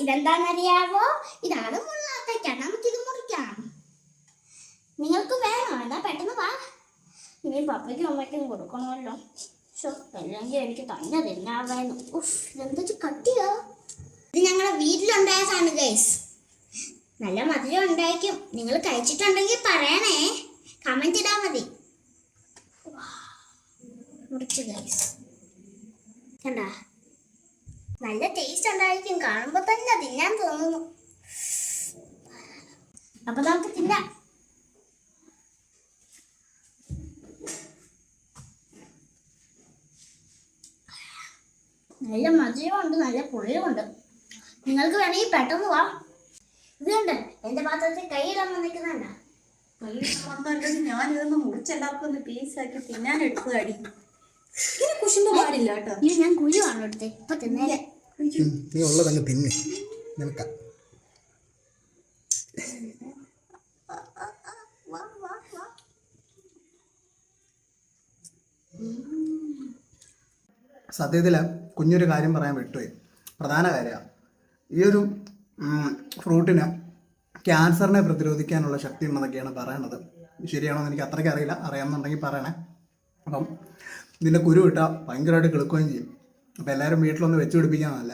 ഇതെന്താണെന്നറിയാവോ? ഇതാണ് മുള്ളാത്തേക്കാണ് നമുക്കിത് മുറിക്കാം. നിങ്ങൾക്ക് വേണോ? എന്നാ പെട്ടെന്ന് വാ. ഇനി പപ്പയ്ക്കും അമ്മയ്ക്കും കൊടുക്കണമല്ലോ. അല്ലെങ്കിൽ എനിക്ക് തന്നെ തിന്നാവേന്നു ഉഫ് ഇതെന്താ കട്ടിയോ? ഇത് ഞങ്ങളുടെ വീട്ടിലുണ്ടായതാണ് ഗൈസ് നല്ല മധുരം ഉണ്ടായിരിക്കും. നിങ്ങൾ കഴിച്ചിട്ടുണ്ടെങ്കിൽ പറയണേ. കമന്റ് ഇടാ മതി. മുറിച്ചു ഗൈസ് കണ്ടാ? നല്ല ടേസ്റ്റ് ഉണ്ടായിരിക്കും. കാണുമ്പോ തന്നെ തിന്നാൻ തോന്നുന്നു. അപ്പൊ നമുക്ക് തിന്നാം. നല്ല മധുരമുണ്ട് നല്ല പുളിയുമുണ്ട്. നിങ്ങൾക്ക് വേണമെങ്കിൽ പെട്ടെന്ന് വാ. ഇതുണ്ട് എന്റെ പാത്രത്തിൽ കൈയിടാൻ വന്നിരിക്കുന്നുണ്ടോ? ഞാനിതൊന്ന് ഞാൻ ഇതൊന്ന് മുറിച്ചെല്ലാവർക്കും ഒന്ന് പീസാക്കി തിന്നാൻ എടുത്തു അടി ഇങ്ങനെ കുശുമ്പ് പാടില്ല കേട്ടോ ഇത് ഞാൻ കുരുവാണ് എടുത്തത് ഇപ്പൊ തിന്നേരെ. ഉം, നീ ഉള്ളതങ്ങ് തിന്ന്. നിനക്ക. സത്യത്തിൽ കുഞ്ഞൊരു കാര്യം പറയാൻ വിട്ടുപോയി. പ്രധാന കാര്യമാണ് ഈ ഒരു ഫ്രൂട്ടിന് ക്യാൻസറിനെ പ്രതിരോധിക്കാനുള്ള ശക്തി ഉണ്ടെന്നൊക്കെയാണ് പറയണത്. ശരിയാണോ എന്ന് എനിക്ക് അത്രയ്ക്ക് അറിയില്ല. അറിയാമെന്നുണ്ടെങ്കിൽ പറയണേ. അപ്പം ഇതിന്റെ കുരു ഇട്ടാൽ ഭയങ്കരമായിട്ട് കിളുക്കുകയും ചെയ്യും. അപ്പോൾ എല്ലാവരും വീട്ടിലൊന്ന് വെച്ച് പിടിപ്പിക്കാൻ നല്ല